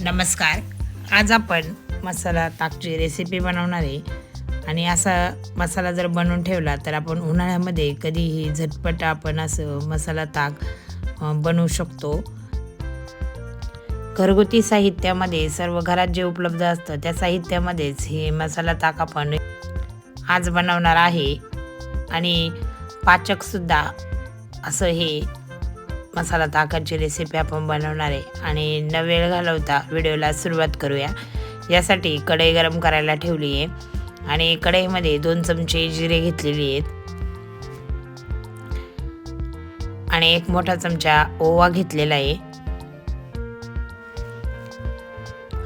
नमस्कार. आज आपण मसाला ताकची रेसिपी बनवणार आहे. आणि असा मसाला जर बनवून ठेवला तर आपण उन्हाळ्यामध्ये कधीही झटपट आपण असं मसाला ताक बनवू शकतो. घरगुती साहित्यामध्ये सर्व घरात जे उपलब्ध असतं त्या साहित्यामध्येच हे मसाला ताक आपण आज बनवणार आहे. आणि पाचकसुद्धा असं हे मसाला ताकाची रेसिपी आपण बनवणार. आहे आणि न वेळ घालवता व्हिडिओला सुरुवात करूया. यासाठी कढई गरम करायला ठेवली आहे आणि कढईमध्ये दोन चमचे जिरे घेतलेली आहेत. आणि एक मोठा चमचा ओवा घेतलेला आहे.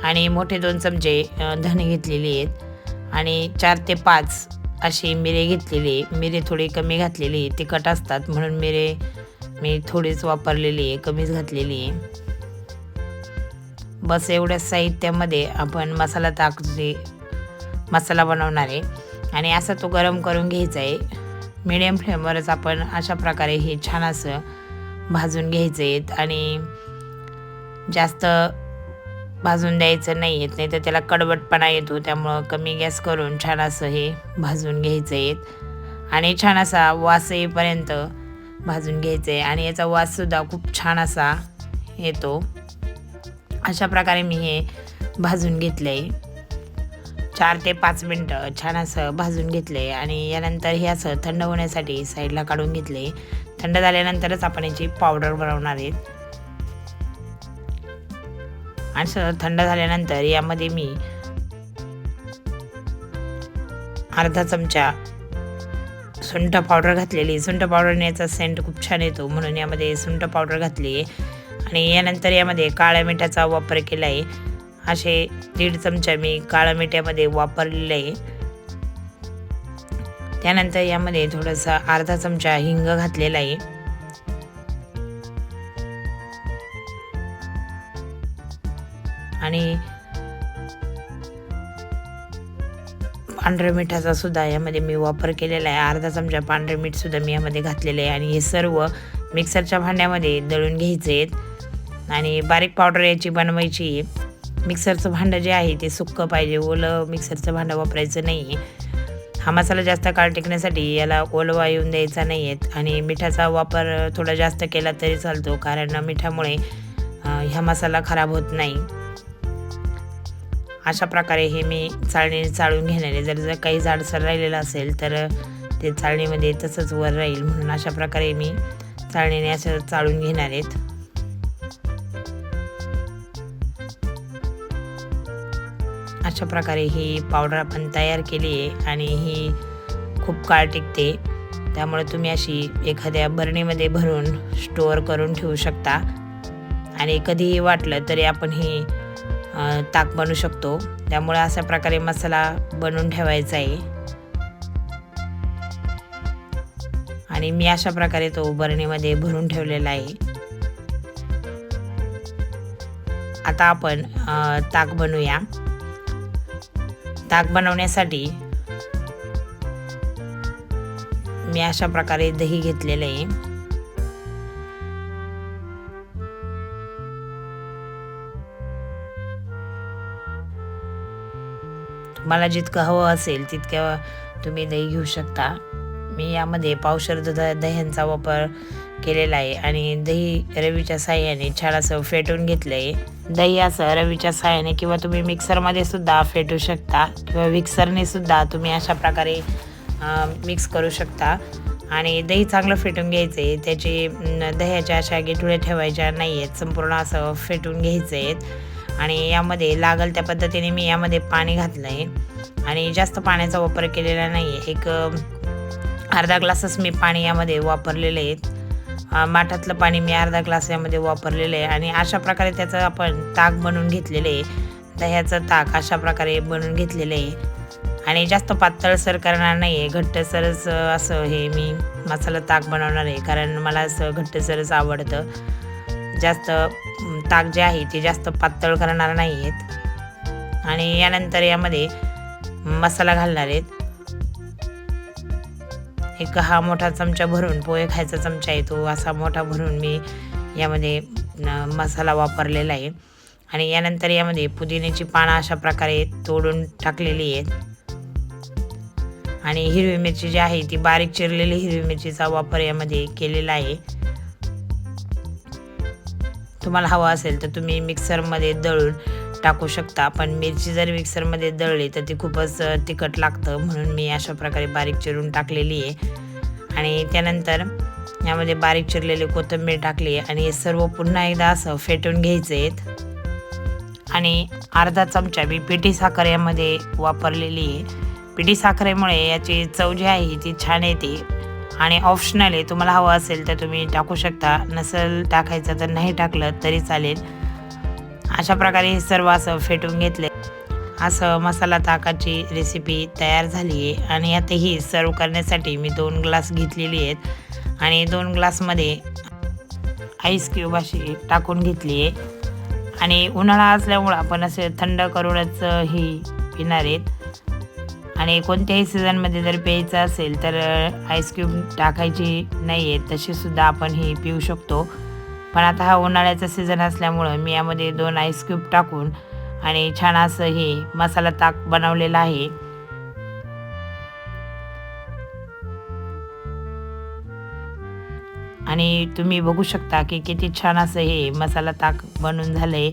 आणि मोठे दोन चमचे धणे घेतलेले आहेत. आणि चार ते पाच अशी मिरे घेतलेली मिरे थोडी कमी घातलेली तिखट असतात म्हणून मिरे मी थोडीच वापरलेली आहे कमीच घातलेली आहे. बस एवढ्या साहित्यामध्ये आपण मसाला ताकदी मसाला बनवणार आहे. आणि असा तो गरम करून घ्यायचा आहे. मिडियम फ्लेमवरच आपण अशा प्रकारे हे छान असं भाजून घ्यायचं आहेत आणि जास्त भाजून द्यायचं नाही आहेत नाही तर त्याला कडवटपणा येतो. त्यामुळं कमी गॅस करून छान असं हे भाजून घ्यायचं आहेत आणि छान असा वास येईपर्यंत भाजून घ्यायचं आहे आणि याचा वाससुद्धा खूप छान असा येतो. अशा प्रकारे मी हे भाजून घेतलं. आहे चार ते पाच मिनटं छान असं भाजून घेतलं आहे आणि यानंतर हे असं थंड होण्यासाठी साईडला काढून घेतले. थंड झाल्यानंतरच आपण याची पावडर बनवणार आहेत असं थंड झाल्यानंतर यामध्ये मी अर्धा चमचा सुंठ पावडर घातलेली. सुंठ पावडरने याचा सेंट खूप छान येतो. म्हणून यामध्ये सुंठ पावडर घातली. आहे आणि यानंतर यामध्ये काळ्या मिठाचा वापर केला आहे असे दीड चमचा मी काळ्या मिठामध्ये वापरलेलं आहे. त्यानंतर यामध्ये थोडासा अर्धा चमचा हिंग घातलेला आहे. आणि पांढऱ्या मिठाचा सुद्धा यामध्ये मी वापर केलेला आहे. अर्धा चमचा पांढरे मीठ सुद्धा मी यामध्ये घातलेले आहे. आणि हे सर्व मिक्सरच्या भांड्यामध्ये दळून घ्यायचे आहेत. आणि बारीक पावडर याची बनवायची आहे. मिक्सरचं भांडं जे आहे ते सुक्कं पाहिजे. ओलं मिक्सरचं भांडं वापरायचं नाही आहे हा मसाला जास्त काळ टिकण्यासाठी याला ओलवा येऊन द्यायचा नाही आहेत आणि मिठाचा वापर थोडा जास्त केला तरी चालतो. कारण मिठामुळे हा ह्या मसाला खराब होत नाही. अशा प्रकारे हे मी चाळणीने चाळून घेणार. आहे जर जर काही जाडसर राहिलेलं असेल तर ते चाळणीमध्ये तसंच वर राहील. म्हणून अशा प्रकारे मी चाळणीने असं चाळून घेणार आहेत अशा प्रकारे ही पावडर आपण तयार केली आहे आणि ही खूप काळ टिकते. त्यामुळे तुम्ही अशी एखाद्या बरणीमध्ये भरून स्टोअर करून ठेवू शकता. आणि कधीही वाटलं तरी आपण ही ताक बनवू शकतो. त्यामुळे अशा प्रकारे मसाला बनवून ठेवायचा आहे. आणि मी अशा प्रकारे तो बरणीमध्ये भरून ठेवलेला आहे. आता आपण ताक बनवूया. ताक बनवण्यासाठी मी अशा प्रकारे दही घेतलेलं आहे. मला जितकं हवं असेल तितक्या तुम्ही दही घेऊ शकता. मी यामध्ये पावशर दुध दह्यांचा वापर केलेला आहे आणि दही रवीच्या साह्याने छान असं फेटून घेतलं आहे दही असं रवीच्या साह्याने किंवा तुम्ही मिक्सरमध्ये सुद्धा फेटू शकता किंवा मिक्सरने सुद्धा तुम्ही अशा प्रकारे मिक्स करू शकता. आणि दही चांगलं फेटून घ्यायचं आहे त्याची दह्याच्या अशा गिठुळे ठेवायच्या नाही आहेत संपूर्ण असं फेटून घ्यायचं आहेत आणि यामध्ये लागल त्या पद्धतीने मी यामध्ये पाणी घातलं आहे आणि जास्त पाण्याचा वापर केलेला नाही आहे एक अर्धा ग्लासच मी पाणी यामध्ये वापरलेले आहेत माठातलं पाणी मी अर्धा ग्लास यामध्ये वापरलेलं आहे. आणि अशा प्रकारे त्याचं आपण ताक बनवून घेतलेलं आहे. दह्याचं ताक अशा प्रकारे बनवून घेतलेलं आहे. आणि जास्त पातळसर करणार नाही आहे घट्टसरच असं हे मी मसाला ताक बनवणार आहे. कारण मला असं घट्टसरच आवडतं. जास्त ताक जे आहे ते जास्त पातळ करणार नाही आहेत आणि यानंतर यामध्ये मसाला घालणार आहेत. एक हा मोठा चमचा भरून पोहे खायचा चमचा येतो असा मोठा भरून मी यामध्ये मसाला वापरलेला आहे. आणि यानंतर यामध्ये पुदिन्याची पानं अशा प्रकारे तोडून टाकलेली आहेत. आणि हिरवी मिरची जी आहे ती बारीक चिरलेली हिरवी मिरचीचा वापर यामध्ये केलेला आहे. तुम्हाला हवा असेल तर तुम्ही मिक्सरमध्ये दळून टाकू शकता. पण मिरची जर मिक्सरमध्ये दळली तर ती खूपच तिखट लागतं. म्हणून मी अशा प्रकारे बारीक चिरून टाकलेली आहे. आणि त्यानंतर यामध्ये बारीक चिरलेली कोथिंबीर टाकली आहे. आणि हे सर्व पुन्हा एकदा असं फेटून घ्यायचे आहेत. आणि अर्धा चमचा मी पिठी साखर यामध्ये वापरलेली आहे. पिठी साखरेमुळे याची चव जी आहे ती छान येते. आणि ऑप्शनल आहे तुम्हाला हवं असेल तर तुम्ही टाकू शकता. नसेल टाकायचं तर नाही टाकलं तरी चालेल. अशा प्रकारे हे सर्व असं फेटून घेतले. असं मसाला ताकाची रेसिपी तयार झाली आहे. आणि यातही सर्व करण्यासाठी मी दोन ग्लास घेतलेली आहेत. आणि दोन ग्लासमध्ये आईस क्यूब अशी टाकून घेतली आहे. आणि उन्हाळा असल्यामुळं आपण असे थंड करूनच ही पिणार आहेत. आणि कोणत्याही सीझनमध्ये जर प्यायचं असेल तर आईस्क्यूब टाकायची नाही आहे तशीसुद्धा आपण ही पिऊ शकतो. पण आता हा उन्हाळ्याचा सीझन असल्यामुळं मी यामध्ये दोन आईस्क्यूब टाकून आणि छान असं हे मसाला ताक बनवलेलं आहे. आणि तुम्ही बघू शकता की किती छान असं हे मसाला ताक बनून झालं आहे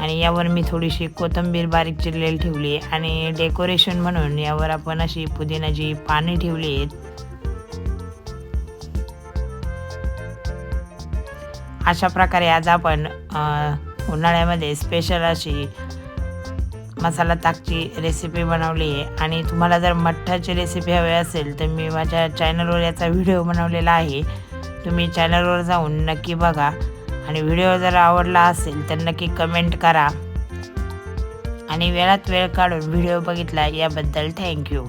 आणि यावर मी थोडीशी कोथिंबीर बारीक चिरलेली ठेवली आहे आणि डेकोरेशन म्हणून यावर आपण अशी पुदिनाची पाने ठेवली आहेत. अशा प्रकारे आज आपण उन्हाळ्यामध्ये स्पेशल अशी मसाला ताकची रेसिपी बनवली आहे. आणि तुम्हाला जर मठ्ठाची रेसिपी हवी असेल तर मी माझ्या चॅनलवर याचा व्हिडिओ बनवलेला आहे. तुम्ही चॅनलवर जाऊन नक्की बघा. आणि व्हिडिओ जर आवडला असेल तर नक्की कमेंट करा. आणि वेळात वेळ काढून व्हिडिओ बघितला याबद्दल थँक्यू.